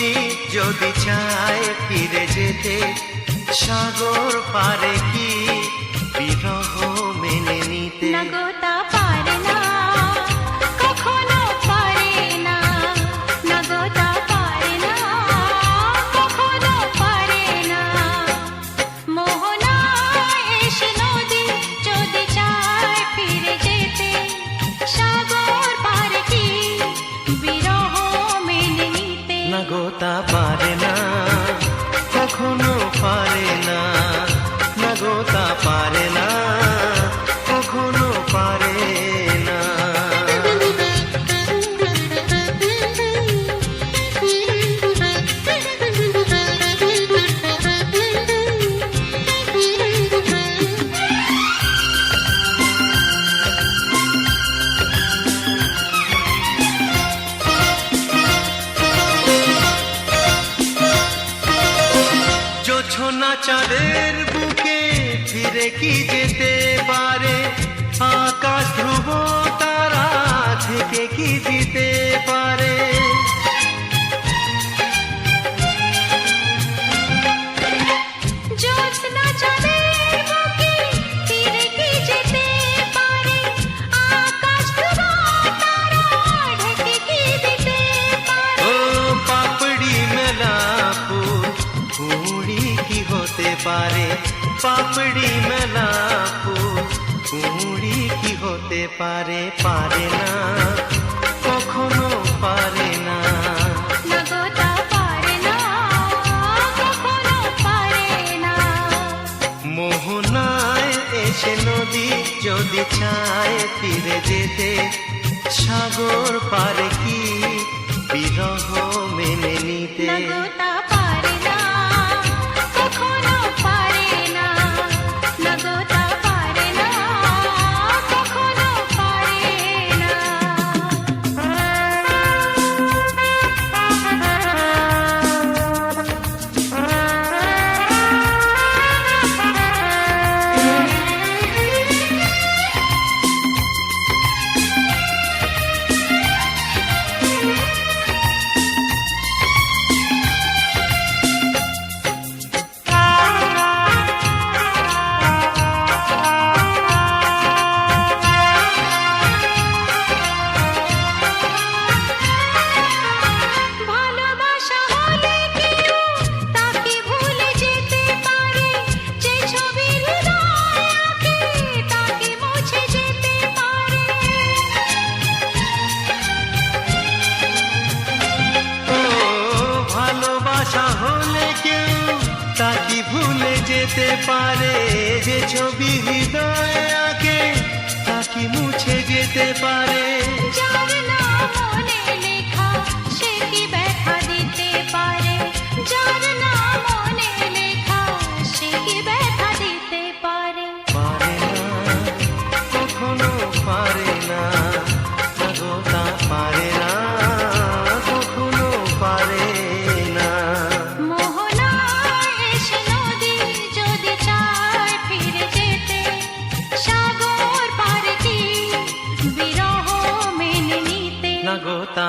নদী যদি চায় ফিরে যেতে সাগর পারে কি? বিরহ মেনে নিতে। নগতা পারে না কখনো পারে না। চাঁদের বুকে কি যেতে পারে? আকাশ ধ্রুব তারা থেকে কি দিতে পারে? যেতে পাপড়ি কি হতে পারে? পাপড়ি পারে পারে না কখনো পারে না। মোহনায় এসে নদী যদি চায় ফিরে যেতে সাগর পারে কি বিরহ মেনে নিতে? তাকে ভুলে যেতে পারে? যে ছবি হৃদয় আঁকে তা কি মুছে যেতে পারে? তা